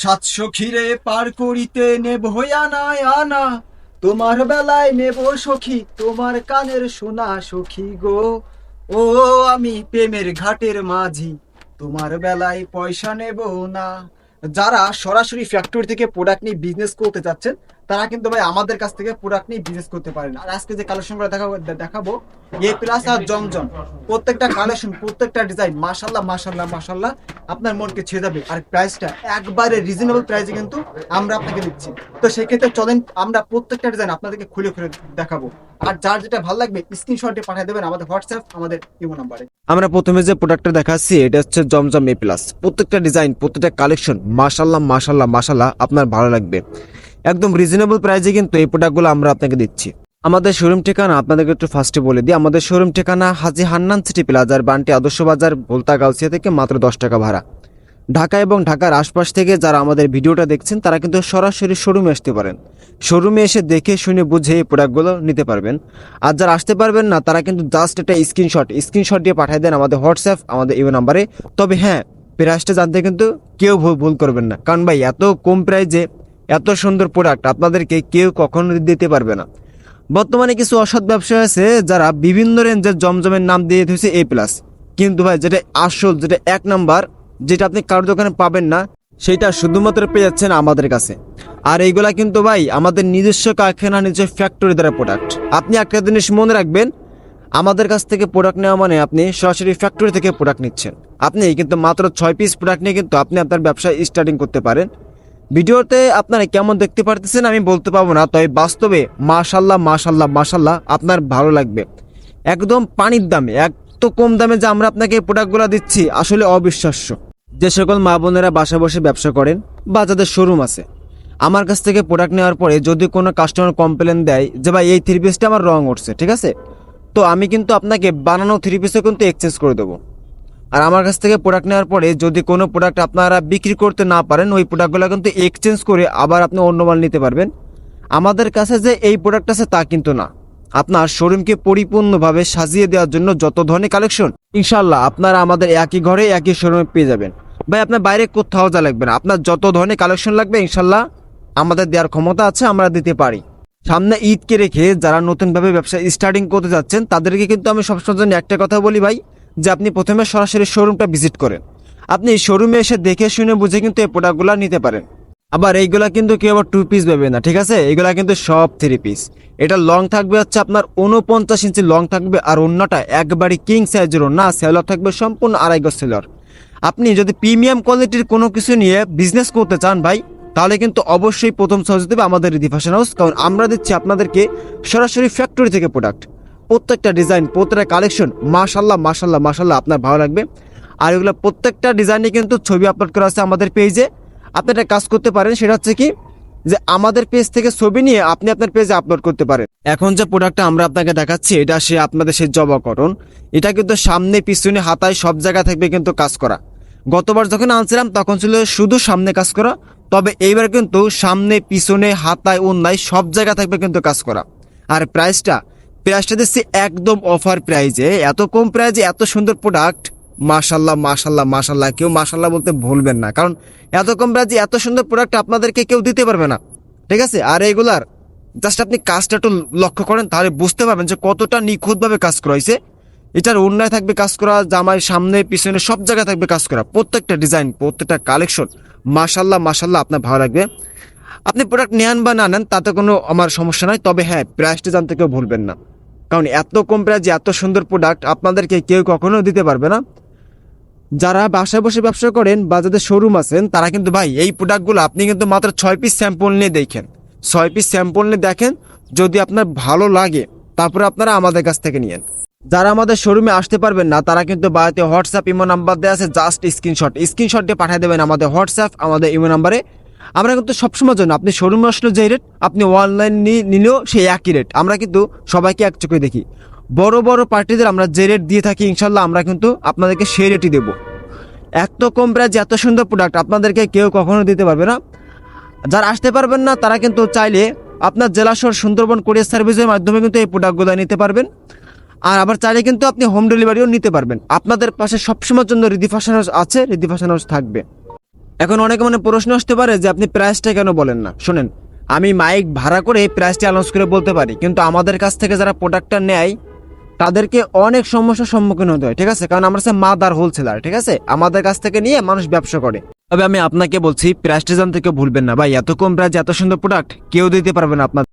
সাতশো খিরে পার করিতে নেব আনায় আনা। তোমার বেলায় নেব সখী, তোমার কানের সোনা সখী গো। ও, আমি প্রেমের ঘাটের মাঝি, তোমার বেলায় পয়সা নেব না। যারা সরাসরি ফ্যাক্টরি থেকে প্রোডাক্ট নিয়ে বিজনেস করতে যাচ্ছেন তারা কিন্তু ভাই আমাদের কাছ থেকে প্রোডাক্ট নিয়ে বিজনেস করতে পারে না। আর আজকে যে কালেকশন করে দেখাবো দেখাবো, এ প্লাস আর জমজম, প্রত্যেকটা কালেকশন প্রত্যেকটা ডিজাইন মাশাল্লাহ মাশাল্লাহ মাশাল্লাহ আপনার মনকে ছেয়ে যাবে। আর প্রাইসটা একবারে রিজনেবল প্রাইসে কিন্তু আমরা আপনাকে দিচ্ছি। তো সেক্ষেত্রে চলেন, আমরা প্রত্যেকটা ডিজাইন আপনাদেরকে খুলে খুলে দেখাবো। আর যার যেটা ভালো লাগবে স্ক্রিনশটে পাঠিয়ে দেবেন আমাদের হোয়াটসঅ্যাপ আমাদের ইমো নাম্বারে আমরা প্রথমে যে প্রোডাক্টটা দেখাচ্ছি, এটা হচ্ছে জমজম এ প্লাস প্রত্যেকটা ডিজাইন প্রত্যেকটা কালেকশন মাশাল্লাহ মাশাল্লাহ মাশাল্লাহ আপনার ভালো লাগবে। একদম রিজনেবল প্রাইসে কিন্তু এই প্রোডাক্টগুলো আমরা আপনাকে দিচ্ছি। আমাদের শোরুম ঠিকানা আপনাদেরকে একটু ফার্স্টে বলে দিই। আমাদের শোরুম ঠিকানা হাজি হান্নান সিটি প্লাজার বান্টি আদর্শ বাজার, ভোলতা গাউসিয়া থেকে মাত্র দশ টাকা ভাড়া। ঢাকা এবং ঢাকার আশপাশ থেকে যারা আমাদের ভিডিওটা দেখছেন, তারা কিন্তু সরাসরি শোরুমে আসতে পারেন। শোরুমে এসে দেখে, শুনে, বুঝে এই প্রোডাক্টগুলো নিতে পারবেন। আর যারা আসতে পারবেন না, তারা কিন্তু জাস্ট একটা স্ক্রিনশট স্ক্রিনশট দিয়ে পাঠিয়ে দেন আমাদের হোয়াটসঅ্যাপ আমাদের ইমেল নাম্বারে তবে হ্যাঁ প্রাইসটা জানতে কিন্তু কেউ ভুল করবেন না। কারণ ভাই, এত কম প্রাইজে এত সুন্দর প্রোডাক্ট আপনাদেরকে কেউ কখনো দিতে পারবে না। বর্তমানে কিছু অসৎ ব্যবসা আছে যারা বিভিন্ন রেঞ্জের জমজমের নাম দিয়ে দিয়েছে এ প্লাস কিন্তু ভাই, যেটা আসল, যেটা এক নাম্বার যেটা আপনি কারোর দোকানে পাবেন না, সেটা শুধুমাত্র পেয়ে যাচ্ছেন আমাদের কাছে। আর এইগুলা কিন্তু ভাই, আমাদের নিজস্ব কারখানা, নিজস্ব ফ্যাক্টরি দ্বারা প্রোডাক্ট আপনি একটা জিনিস মনে রাখবেন, আমাদের কাছ থেকে প্রোডাক্ট নেওয়া মানে আপনি সরাসরি ফ্যাক্টরি থেকে প্রোডাক্ট নিচ্ছেন। আপনি কিন্তু মাত্র ছয় পিস প্রোডাক্ট নিয়ে কিন্তু আপনি আপনার ব্যবসা স্টার্টিং করতে পারেন। ভিডিওতে আপনারা কেমন দেখতে পারতেছেন আমি বলতে পারব না, তবে বাস্তবে মাশাল্লাহ মাশাল্লাহ মাশাল্লাহ আপনার ভালো লাগবে। একদম পানির দামে, এত কম দামে যে আমরা আপনাকে প্রোডাক্টগুলো দিচ্ছি, আসলে অবিশ্বাস্য। যে সকল মা বোনেরা বাসা বসে ব্যবসা করেন বা যাদের শোরুম আছে, আমার কাছ থেকে প্রোডাক্ট নেওয়ার পরে যদি কোনো কাস্টমার কমপ্লেন দেয় যে, ভাই, এই থ্রি পিসটা আমার রং উঠছে, ঠিক আছে? তো আমি কিন্তু আপনাকে বানানো থ্রি পিসও কিন্তু এক্সচেঞ্জ করে দেবো। আর আমার কাছ থেকে প্রোডাক্ট নেওয়ার পরে যদি কোনো প্রোডাক্ট আপনারা বিক্রি করতে না পারেন, ওই প্রোডাক্টগুলো কিন্তু এক্সচেঞ্জ করে আবার আপনি অন্য মাল নিতে পারবেন। আমাদের কাছে যে এই প্রোডাক্ট আছে তা কিন্তু না। আপনার শোরুমকে পরিপূর্ণভাবে সাজিয়ে দেওয়ার জন্য যত ধরনের কালেকশন ইনশাল্লাহ আপনারা আমাদের একই ঘরে একই শোরুমে পেয়ে যাবেন। ভাই, আপনার বাইরে কোথাও যা লাগবে না। আপনার যত ধরনের কালেকশন লাগবে ইনশাল্লাহ আমাদের দেওয়ার ক্ষমতা আছে, আমরা দিতে পারি। সামনে ঈদকে রেখে যারা নতুনভাবে ব্যবসা স্টার্টিং করতে যাচ্ছেন, তাদেরকে কিন্তু আমি সবসময় জন্য একটা কথা বলি ভাই যে আপনি প্রথমে সরাসরি শোরুমটা ভিজিট করেন। আপনি শোরুমে এসে দেখে শুনে বুঝে কিন্তু এই প্রোডাক্টগুলো নিতে পারেন। আবার এইগুলা কিন্তু কেউ আবার টু পিস পাবে না, ঠিক আছে? এইগুলা কিন্তু সব থ্রি পিস এটা লং থাকবে হচ্ছে আপনার উনপঞ্চাশ ইঞ্চি লং থাকবে আর অন্যটা একবারে কিং সাইজের না সেলর থাকবে সম্পূর্ণ আড়াই গজ সেলর আপনি যদি প্রিমিয়াম কোয়ালিটির কোনো কিছু নিয়ে বিজনেস করতে চান ভাই, তাহলে কিন্তু অবশ্যই প্রথম সহজ দেবে আমাদের রিদি ফ্যাশন হাউস কারণ আমরা দিচ্ছি আপনাদেরকে সরাসরি ফ্যাক্টরি থেকে প্রোডাক্ট প্রত্যেকটা ডিজাইন প্রত্যেকটা কালেকশন মাশাল্লাহ মাশাল্লাহ মাশাল্লাহ আপনার ভালো লাগবে। আর এগুলো প্রত্যেকটা ডিজাইনে কিন্তু ছবি আপলোড করা আছে আমাদের পেজে আপনি একটা কাজ করতে পারেন, সেটা হচ্ছে কি, যে আমাদের পেজ থেকে ছবি নিয়ে আপনি আপনার পেজে আপলোড করতে পারেন। এখন যে প্রোডাক্টটা আমরা আপনাকে দেখাচ্ছি, এটা সে আপনাদের সে জবা কটন এটা কিন্তু সামনে, পিছনে, হাতায় সব জায়গা থাকবে কিন্তু কাজ করা। গতবার যখন আনছিলাম, তখন ছিল শুধু সামনে কাজ করা। তবে এইবার কিন্তু সামনে, পিছনে, হাতায় অন্যায় সব জায়গা থাকবে কিন্তু কাজ করা। আর প্রাইসটা প্রাইসটা দিচ্ছি একদম অফার প্রাইজে এত কম প্রাইজে এত সুন্দর প্রোডাক্ট মাশাল্লাহ মাশাল্লাহ মাশাল্লাহ কেউ মাশাল্লাহ বলতে ভুলবেন না, কারণ এত কম প্রাইজে এত সুন্দর প্রোডাক্ট আপনাদেরকে কেউ দিতে পারবে না। ঠিক আছে? আর এইগুলার জাস্ট আপনি কাজটা একটু লক্ষ্য করেন, তাহলে বুঝতে পারবেন যে কতটা নিখুঁতভাবে কাজ করা হয়েছে। এটার অন্যায় থাকবে কাজ করা, জামাই সামনে, পিছনে, সব জায়গায় থাকবে কাজ করা। প্রত্যেকটা ডিজাইন প্রত্যেকটা কালেকশন মাশাল্লাহ মাশাল্লাহ আপনার ভালো লাগবে। আপনি প্রোডাক্ট নেন বা না নেন, তাতে কোনো আমার সমস্যা নাই। তবে হ্যাঁ প্রাইসটা জানতে কেউ ভুলবেন না। কারণ এত কম প্রাইজে এত সুন্দর প্রোডাক্ট আপনাদেরকে কেউ কখনো দিতে পারবে না। যারা বাসায় বসে ব্যবসা করেন বা যাদের শোরুম আছেন, তারা কিন্তু ভাই, এই প্রোডাক্টগুলো আপনি কিন্তু মাত্র ছয় পিস স্যাম্পল নিয়ে দেখেন। ছয় পিস স্যাম্পল নিয়ে দেখেন, যদি আপনার ভালো লাগে, তারপরে আপনারা আমাদের কাছ থেকে নিয়েন। যারা আমাদের শোরুমে আসতে পারবেন না, তারা কিন্তু বাড়িতে হোয়াটসঅ্যাপ ইমো নাম্বার দেওয়া আছে জাস্ট স্ক্রিনশট স্ক্রিনশট দিয়ে পাঠিয়ে দেবেন আমাদের হোয়াটসঅ্যাপ আমাদের ইমো নাম্বারে। আমরা কিন্তু সবসময় জন্য, আপনি শোরুমে আসলে যে রেট আপনি অনলাইন নিলেও সেই একই রেট আমরা কিন্তু সবাইকে এক চোখে দেখি। বড় বড় পার্টিদের আমরা যে রেট দিয়ে থাকি ইনশাল্লাহ আমরা কিন্তু আপনাদেরকে সেই রেটই দেবো। এত কম প্রাইজ এত সুন্দর প্রোডাক্ট আপনাদেরকে কেউ কখনো দিতে পারবে না। যারা আসতে পারবেন না, তারা কিন্তু চাইলে আপনার জেলা শহর সুন্দরবন কোরিয়ার সার্ভিসের মাধ্যমে কিন্তু এই প্রোডাক্টগুলো নিতে পারবেন। আর আবার চাইলে কিন্তু আপনি হোম ডেলিভারিও নিতে পারবেন। আপনাদের পাশে সবসময়ের জন্য রিদি ফ্যাশন হাউস আছে রিদি ফ্যাশন হাউস থাকবে। এখন অনেকে মনে প্রশ্ন আসতে পারে যে আপনি প্রাইসটা কেন বলেন না? শোনেন, আমি মাইক ভাড়া করে প্রাইসটি অ্যানাউন্স করে বলতে পারি, কিন্তু আমাদের কাছ থেকে যারা প্রোডাক্টটা নেয়, তাদেরকে অনেক সমস্যার সম্মুখীন হতে হয়, ঠিক আছে? কারণ আমরা হচ্ছে মাদার হোলসেলার ঠিক আছে? আমাদের কাছ থেকে নিয়ে মানুষ ব্যবসা করে। তবে আমি আপনাকে বলছি প্রাইসটা জানতে কেউ ভুলবেন না, ভাই। এত কম প্রাইস এত সুন্দর প্রোডাক্ট কেউ দিতে পারবে না আপনার